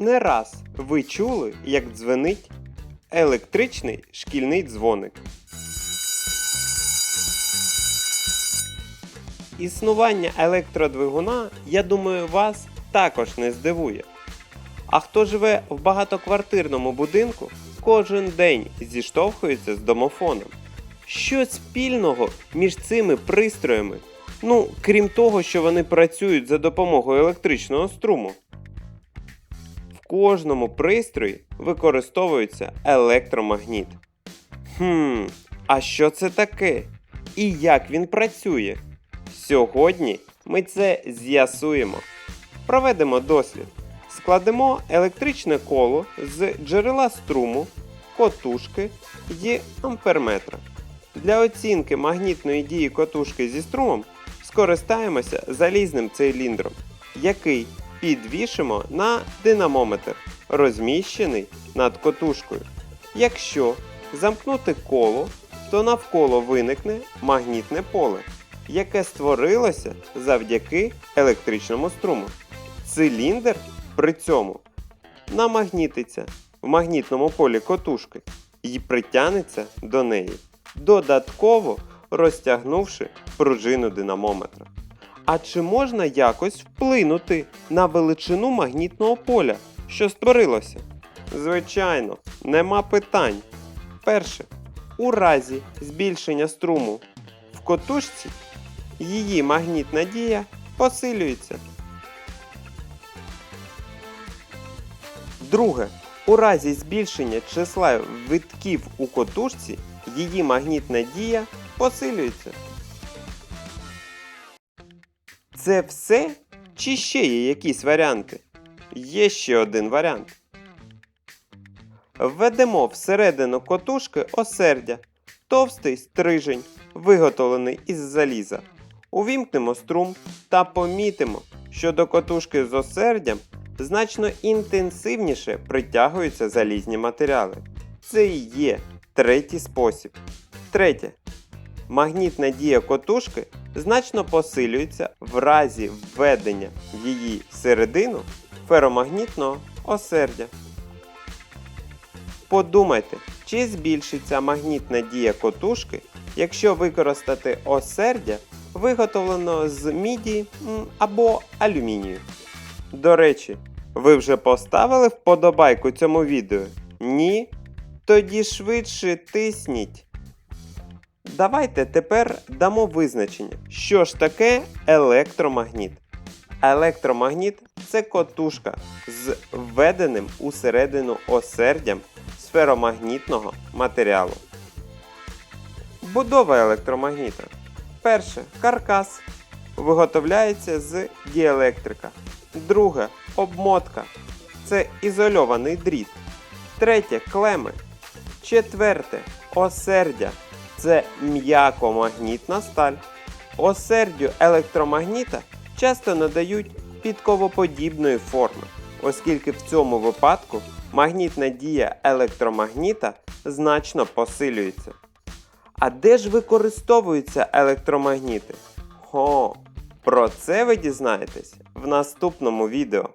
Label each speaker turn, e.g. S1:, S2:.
S1: Не раз ви чули, як дзвенить електричний шкільний дзвоник. Існування електродвигуна, я думаю, вас також не здивує. А хто живе в багатоквартирному будинку, кожен день зіштовхується з домофоном. Що спільного між цими пристроями? Ну, крім того, що вони працюють за допомогою електричного струму. Кожному пристрої використовується електромагніт. Хм, а що це таке? І як він працює? Сьогодні ми це з'ясуємо. Проведемо дослід. Складемо електричне коло з джерела струму, котушки і амперметра. Для оцінки магнітної дії котушки зі струмом скористаємося залізним циліндром, який підвішимо на динамометр, розміщений над котушкою. Якщо замкнути коло, то навколо виникне магнітне поле, яке створилося завдяки електричному струму. Циліндр при цьому намагнітиться в магнітному полі котушки і притягнеться до неї, додатково розтягнувши пружину динамометра. А чи можна якось вплинути на величину магнітного поля, що створилося? Звичайно, нема питань. Перше, у разі збільшення струму в котушці її магнітна дія посилюється. Друге, у разі збільшення числа витків у котушці її магнітна дія посилюється. Це все? Чи ще є якісь варіанти? Є ще один варіант. Введемо всередину котушки осердя, товстий стрижень, виготовлений із заліза. Увімкнемо струм та помітимо, що до котушки з осердям значно інтенсивніше притягуються залізні матеріали. Це і є третій спосіб. Третє. Магнітна дія котушки значно посилюється в разі введення в її середину феромагнітного осердя. Подумайте, чи збільшиться магнітна дія котушки, якщо використати осердя, виготовленого з міді або алюмінію. До речі, ви вже поставили вподобайку цьому відео? Ні? Тоді швидше тисніть. Давайте тепер дамо визначення, що ж таке електромагніт. Електромагніт це котушка з введеним усередину осердям сферомагнітного матеріалу. Будова електромагніта. Перше каркас виготовляється з діелектрика. Друге обмотка це ізольований дріт. Третє клеми. Четверте осердя це м'якомагнітна сталь. Осердю електромагніта часто надають підковоподібної форми, оскільки в цьому випадку магнітна дія електромагніта значно посилюється. А де ж використовуються електромагніти? Хо, про це ви дізнаєтесь в наступному відео.